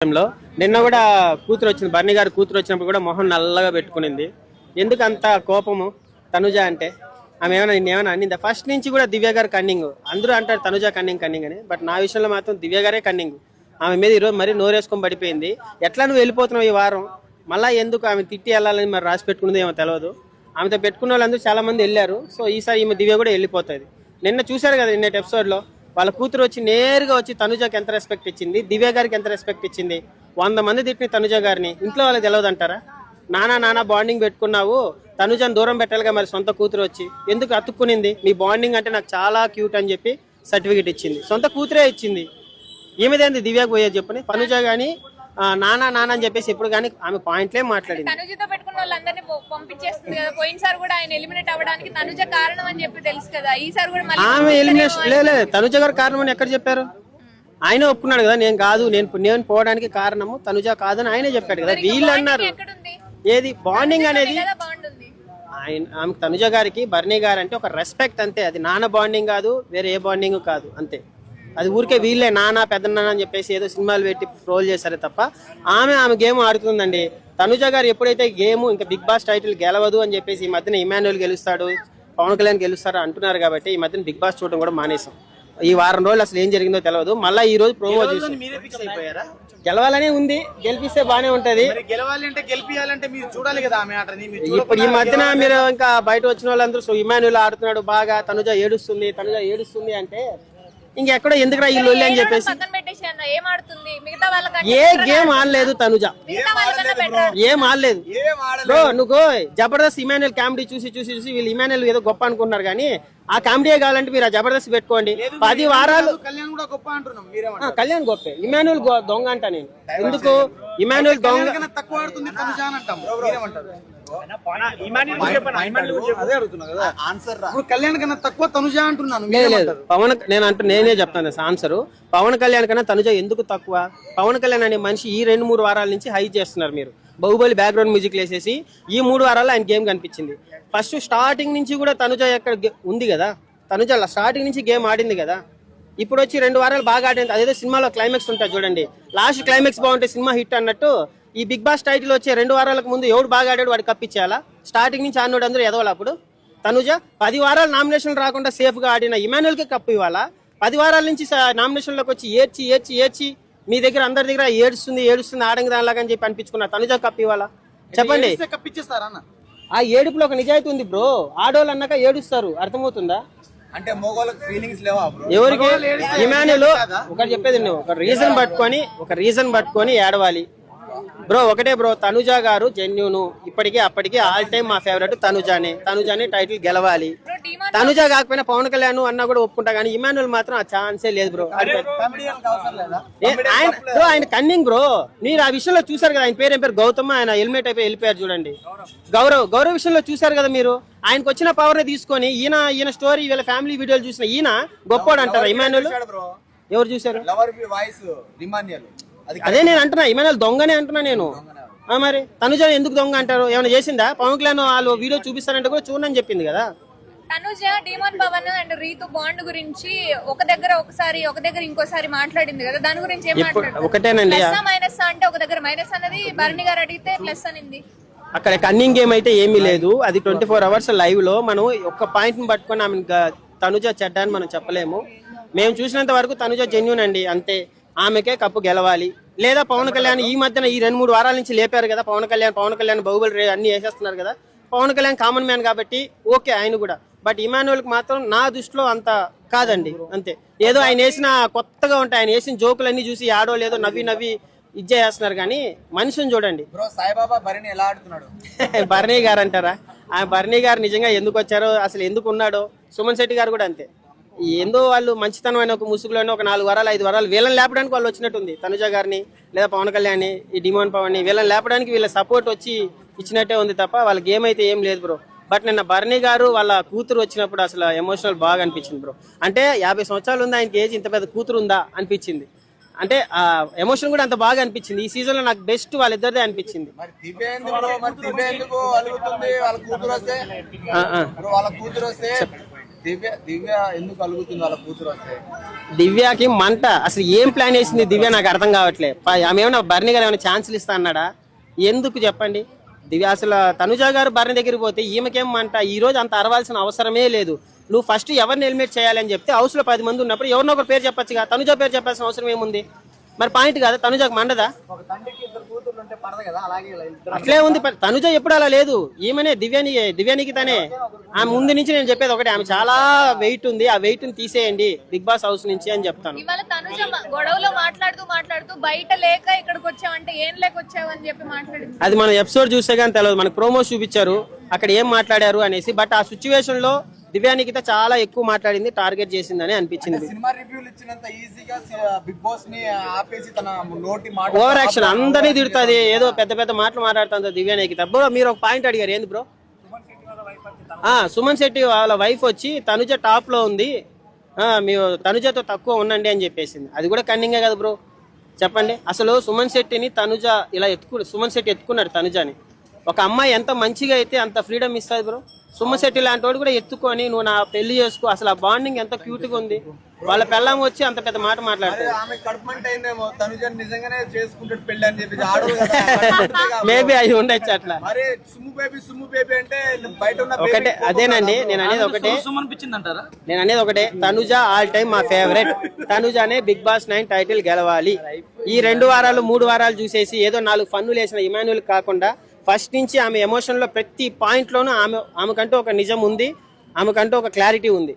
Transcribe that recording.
లో నిన్న కూడా కూతురు వచ్చింది బర్ణి గారు కూతురు వచ్చినప్పుడు కూడా మొహం నల్లగా పెట్టుకునింది. ఎందుకు అంత కోపము తనుజ అంటే? ఆమె ఏమైనా నిన్న ఏమైనా అన్నిందా? ఫస్ట్ నుంచి కూడా దివ్య గారు కన్నింగ్ అందరూ అంటారు తనుజ కన్నింగ్ కన్నింగ్ అని. బట్ నా విషయంలో మాత్రం దివ్య గారే కన్నింగ్ ఆమె మీద ఈరోజు మరీ నోరేసుకొని పడిపోయింది. ఎట్లా నువ్వు వెళ్ళిపోతున్నావు ఈ వారం? మళ్ళీ ఎందుకు ఆమె తిట్టి వెళ్ళాలని మరి రాసి పెట్టుకున్నది ఏమో తెలియదు ఆమెతో పెట్టుకున్న వాళ్ళందరూ చాలా మంది వెళ్ళారు. సో ఈసారి ఈమె దివ్య కూడా వెళ్ళిపోతుంది. నిన్న చూశారు కదా నిన్నటి ఎపిసోడ్లో వాళ్ళ కూతురు వచ్చి నేరుగా వచ్చి తనుజకి ఎంత రెస్పెక్ట్ ఇచ్చింది? దివ్య గారికి ఎంత రెస్పెక్ట్ ఇచ్చింది? వంద మంది తిట్టిన తనుజ గారిని. ఇంట్లో వాళ్ళకి తెలియదంటారా నానా నానా బాండింగ్ పెట్టుకున్నావు. తనుజని దూరం పెట్టాలిగా మరి సొంత కూతురు వచ్చి. ఎందుకు అతుక్కునింది? మీ బాండింగ్ అంటే నాకు చాలా క్యూట్ అని చెప్పి సర్టిఫికేట్ ఇచ్చింది. సొంత కూతురే ఇచ్చింది. ఏమిదేంది దివ్యకు పోయేది చెప్పని? తనుజ కానీ నానా నానా అని చెప్పేసి ఎప్పుడు కానీ ఆమె పాయింట్లే మాట్లాడింది. తనుజతో పెట్టుకున్న వాళ్ళందరినీ పంపించేస్తుంది కదా. పోయినసారి కూడా ఆయన ఎలిమినేట్ అవ్వడానికి తనుజ కారణం అని చెప్పి తెలుసు కదా. ఈసారి కూడా ఆమె ఎలిమినేషన్ లేదు తనుజ గారు కారణం అని ఎక్కడ చెప్పారు? ఆయన ఒప్పుకున్నాడు కదా నేను కాదు నేను నేను పోవడానికి కారణము తనుజ కాదని ఆయనే చెప్పాడు కదా. వీళ్ళు అన్నారు ఏది? బాండింగ్ అనేది ఆయన ఆమె తనుజ గారికి బర్నీ గారు అంటే ఒక రెస్పెక్ట్ అంతే. అది నాన్న బాండింగ్ కాదు వేరే ఏ బాండింగ్ కాదు అంతే. అది ఊరికే వీళ్ళే నాన్న పెద్ద నాన్న అని చెప్పేసి ఏదో సినిమాలు పెట్టి ట్రోల్ చేశారే తప్ప ఆమె ఆమె గేమ్ ఆడుతుందండి. తనుజ గారు ఎప్పుడైతే గేమ్ ఇంకా బిగ్ బాస్ టైటిల్ గెలవదు అని చెప్పేసి ఈ మధ్యన ఇమాన్యుల్ గెలుస్తాడు పవన్ కళ్యాణ్ గెలుస్తాడు అంటున్నారు కాబట్టి ఈ మధ్యన బిగ్ బాస్ చూడడం కూడా మానేసాం ఈ వారం రోజులు అసలు ఏం జరిగిందో తెలియదు మళ్ళీ ఈ రోజు ప్రోమో చూసి గెలవాలనే ఉంది గెలిపిస్తే బానే ఉంటది. గెలిపియాలంటే మీరు చూడాలి కదా ఆమె ఆటని మీరు ఇప్పుడు ఈ మధ్యన మీరు ఇంకా బయట వచ్చిన వాళ్ళందరూ ఇమాన్యుల్ ఆడుతున్నాడు బాగా తనుజ ఏడుస్తుంది తనుజ ఏడుస్తుంది అంటే ఇంకెక్కడో ఎందుకురా ఈ లొల్లి అని చెప్పేసి. ఏం ఆడుతుంది? మిగతా వాళ్ళకంటే ఏ గేమ్ ఆడలేదు తనుజ. ఏం ఆడలేదు ఏం ఆడలేదు. బ్రో నువ్వు జబర్దస్త్ ఇమాన్యుల్ కామెడీ చూసి చూసి చూసి వీళ్ళు ఇమాన్యుల్ ఏదో గొప్ప అనుకుంటున్నారు కానీ ఆ కామెడీ కావాలంటే మీరు ఆ జబర్దస్త్ పెట్టుకోండి. పది వారాలు కళ్యాణ్ కూడా గొప్ప అంటున్నాం. కళ్యాణ్ గొప్పే. ఇమాన్యుల్ గొ- దొంగ అంట నేను. ఎందుకు? ఇమాన్యుల్ దొంగ కన్నా తక్కువ ఆడుతుంది కళ్యాణ్ కన్నా తనుజ అంటున్నాను పవన్ నేను అంటూ నేనే చెప్తాను ఆన్సర్ పవన్ కళ్యాణ్ కన్నా తనుజ ఎందుకు తక్కువ? పవన్ కళ్యాణ్ అనే మనిషి ఈ రెండు మూడు వారాల నుంచి హై చేస్తున్నారు మీరు. బాహుబలి బ్యాక్గ్రౌండ్ మ్యూజిక్ వేసేసి ఈ మూడు వారాల్లో ఆయన గేమ్ కనిపించింది. ఫస్ట్ స్టార్టింగ్ నుంచి కూడా తనుజ ఎక్కడ ఉంది కదా? తనుజ స్టార్టింగ్ నుంచి గేమ్ ఆడింది కదా? ఇప్పుడు వచ్చి రెండు వారాలు బాగా ఆడింది అదేదో సినిమాలో క్లైమాక్స్ ఉంటుంది చూడండి. లాస్ట్ క్లైమాక్స్ బాగుంటే సినిమా హిట్ అన్నట్టు ఈ బిగ్ బాస్ టైటిల్ వచ్చే రెండు వారాలకు ముందు ఎవడు బాగా ఆడాడు వాడికి కప్పించేయాలా స్టార్టింగ్ నుంచి ఆడినోడు అందరూ ఎదవాలి అప్పుడు? తనుజ పది వారాలు నామినేషన్ రాకుండా సేఫ్గా ఆడిన ఇమాన్యుల్కి కప్పు ఇవ్వాలా? పది వారాల నుంచి నామినేషన్లోకి వచ్చి ఏడ్చి ఏడ్చి ఏడ్చి మీ దగ్గర అందరి దగ్గర ఏడుస్తుంది ఏడుస్తుంది ఆడంగి దానిలాగా అని చెప్పి అనిపించుకున్న తనుజ కప్పు ఇవ్వాలా? చెప్పండి. కప్పిచ్చేస్తారా ఆ ఏడుపులో ఒక నిజాయితీ ఉంది బ్రో. ఆడోళ్ళు అన్నాక ఏడుస్తారు. అర్థమవుతుందా? అంటే ఫీలింగ్స్ లేవా ఎవరికి? ఇమాన్యుల్? ఒకటి చెప్పేది నువ్వు ఒక రీజన్ పట్టుకొని ఒక రీజన్ పట్టుకొని ఏడవాలి. బ్రో ఒకటే బ్రో తనుజ గారు జెన్యును ఇప్పటికీ అప్పటికి ఆల్ టైమ్ మా ఫేవరెట్ తనుజానే. తనుజానే టైటిల్ గెలవాలి. తనుజ కాకపోయినా పవన్ కళ్యాణ్ అన్నా కూడా ఒప్పుకుంటా కానీ ఇమాన్యుల్ మాత్రం ఆ ఛాన్సే లేదు బ్రో. ఆయన బ్రో ఆయన కన్నింగ్ బ్రో. మీరు ఆ విషయంలో చూసారు కదా ఆయన పేరు ఏం పేరు? గౌతమ్ ఆయన హెల్మెట్ అయిపోయి వెళ్ళిపోయారు చూడండి. గౌరవ్. గౌరవ్ విషయంలో చూసారు కదా మీరు? ఆయనకు వచ్చిన పవర్ని తీసుకొని ఈయన ఈయన స్టోరీ వీళ్ళ ఫ్యామిలీ వీడియోలు చూసిన ఈయన గొప్పోడు అంటారా ఇమాన్యుల్? బ్రో? ఎవరు చూసారు అది నేను అంటున్నా ఇమాన్యుల్ దొంగనే అంటున్నా నేను. మరి తనుజ ఎందుకు దొంగ అంటారు? ఏమైనా చేసిందా? పవన్ కళ్యాణ్ వాళ్ళు వీడియో చూపిస్తారంటే కూడా చూడని చెప్పింది కదా. Tanuja demon Pavan and Ritu bond గురించి ఒక దగ్గర ఒకసారి ఒక దగ్గర ఇంకోసారి మాట్లాడింది కదా. దాని గురించి ఏం మాట్లాడారు ఒకటేనండి ప్లస్ మైనస్ అంటే ఒక దగ్గర. మైనస్ అన్నది భరణి గారు అడిగితే ప్లస్ అనింది. అక్కడ కన్నింగ్ గేమ్ అయితే ఏమీ లేదు. అది ట్వంటీ ఫోర్ అవర్స్ లైవ్లో మనం ఒక్క పాయింట్ని పట్టుకొని ఆమె తనుజ చెడ్డ అని మనం చెప్పలేము. మేము చూసినంత వరకు తనుజ జెన్యున్ అండి అంతే. ఆమెకే కప్పు గెలవాలి. లేదా పవన్ కళ్యాణ్ ఈ మధ్యన ఈ రెండు మూడు వారాల నుంచి లేపారు కదా. పవన్ కళ్యాణ్ పవన్ కళ్యాణ్ బాహుబలి అన్ని వేసేస్తున్నారు కదా. పవన్ కళ్యాణ్ కామన్ మ్యాన్ కాబట్టి ఓకే ఆయన కూడా. బట్ ఇమాన్యువల్కి మాత్రం నా దృష్టిలో అంత కాదండి. అంతే. ఏదో ఆయన వేసిన కొత్తగా ఉంటాయి ఆయన వేసిన జోకులన్నీ చూసి ఆడో లేదో నవ్వి నవ్వి ఇజ్జ చేస్తున్నారు కానీ మనిషిని చూడండి. బ్రో సాయిబాబా బరిని ఎలా ఆడుతున్నాడు? భరణి గారు అంటారా? ఆ భరణి గారు నిజంగా ఎందుకు వచ్చారో అసలు ఎందుకు ఉన్నాడో సుమన్ శెట్టి గారు కూడా అంతే. ఏందో వాళ్ళు మంచితనమైన ఒక ముసుగులోనే ఒక నాలుగు వారాలు ఐదు వారాలు వీళ్ళని లేపడానికి వాళ్ళు వచ్చినట్టుంది. తనుజ గారిని లేదా పవన్ కళ్యాణ్ ఈ డిమాండ్ పవన్ని వీళ్ళని లేపడానికి వీళ్ళ సపోర్ట్ వచ్చి ఇచ్చినట్టే ఉంది తప్ప వాళ్ళ గేమ్ అయితే ఏం లేదు బ్రో బట్ నిన్న భరణి గారు వాళ్ళ కూతురు వచ్చినప్పుడు అసలు ఎమోషనల్ బాగా అనిపించింది బ్రో అంటే యాభై సంవత్సరాలు ఉంది ఆయనకి ఏజ్ ఇంత పెద్ద కూతురు ఉందా అనిపించింది. అంటే ఆ ఎమోషన్ కూడా అంత బాగా అనిపించింది. ఈ సీజన్లో నాకు బెస్ట్ వాళ్ళిద్దరిదే అనిపించింది. దివ్యకి మంట. అసలు ఏం ప్లాన్ వేసింది దివ్య? నాకు అర్థం కావట్లే. ఆమె ఏమైనా బర్ని గారు ఏమైనా ఛాన్సులు ఇస్తా అన్నాడా? ఎందుకు చెప్పండి? దివ్య అసలు తనుజ గారు బర్ని దగ్గరికి పోతే ఈమెకేం మంట ఈ రోజు అంత అరవాల్సిన అవసరమే లేదు. నువ్వు ఫస్ట్ ఎవరిని ఎలిమినేట్ చేయాలని చెప్తే హౌస్లో పది మంది ఉన్నప్పుడు ఎవరినో ఒకరు పేరు చెప్పొచ్చుగా. తనుజ పేరు చెప్పాల్సిన అవసరం ఏముంది? మరి పాయింట్ కాదా తనుజకు మండదా? అట్లే ఉంది తనుజ ఎప్పుడు అలా లేదు. ఈమెనే దివ్యాని దివ్యానికి తనే ఆమె ముందు నుంచి నేను చెప్పేది ఒకటే ఆమె చాలా వెయిట్ ఉంది ఆ వెయిట్ని తీసేయండి బిగ్ బాస్ హౌస్ నుంచి అని చెప్తాను. ఇవాళ తనుజ గొడవలో మాట్లాడుతూ మాట్లాడుతూ బయట లేక ఇక్కడికి వచ్చావంటే ఏం లేక వచ్చావని చెప్పి మాట్లాడింది. అది మన ఎపిసోడ్ చూస్తే కానీ తెలియదు మనకు ప్రోమోస్ చూపించారు. అక్కడ ఏం మాట్లాడారు అనేసి బట్ ఆ సిచ్యువేషన్లో దివ్యానికిత చాలా ఎక్కువ మాట్లాడింది టార్గెట్ చేసిందని అనిపించింది. సినిమా రివ్యూలు ఇచ్చినంత ఈజీగా బిగ్ బాస్ని ఆపేసి తన నోటి మాట ఓవర్ యాక్షన్ అందరినీ తిడుతుంది ఏదో పెద్ద పెద్ద మాటలు మాట్లాడుతుంది దివ్యానికిత. బ్రో మీరు ఒక పాయింట్ అడిగారు ఏంది బ్రో ఆ సుమన్ శెట్టి వాళ్ళ వైఫ్ వచ్చి తనుజ టాప్లో ఉంది. మీరు తనుజతో తక్కువ ఉండండి అని చెప్పేసింది. అది కూడా కన్నింగే కదా బ్రో చెప్పండి. అసలు సుమన్ శెట్టిని తనుజ ఇలా ఎత్తుకు సుమన్ శెట్టి ఎత్తుకున్నాడు తనుజని. ఒక అమ్మాయి ఎంత మంచిగా అయితే అంత ఫ్రీడమ్ ఇస్తుంది బ్రో సుమన్ శెట్టి లాంటి వాడు కూడా ఎత్తుకొని నువ్వు నా పెళ్ళి చేసుకో. అసలు ఆ బాండింగ్ ఎంత క్యూట్గా ఉంది. వాళ్ళ పెళ్ళాం వచ్చి అంత పెద్ద మాట మాట్లాడుతుంది ఆమె కడుపుమంట అయిందేమో. తనుజ నిజంగానే చేసుకుంటాడు పెళ్ళి అని చెప్పి ఆడదు కదా కడుపుమంటే కాదు. మేబీ అయి ఉండొచ్చు అట్లా. మరి సుమ్ము బేబీ సుమ్ము బేబీ అంటే బయట ఉన్న baby ఒకటే అదేనండి నేను అనేది ఒకటే. నేను అనేది ఒకటే. తనుజ ఆల్ టైమ్ మా ఫేవరెట్ తనుజానే బిగ్ బాస్ నైన్ టైటిల్ గెలవాలి. ఈ రెండు వారాలు మూడు వారాలు చూసేసి ఏదో నాలుగు ఫన్నులు వేసిన ఇమాన్యుల్ కాకుండా ఫస్ట్ నుంచి ఆమె ఎమోషన్లో ప్రతి పాయింట్ లోనూ ఆమె ఆమెకంటూ ఒక నిజం ఉంది. ఆమెకంటూ ఒక క్లారిటీ ఉంది.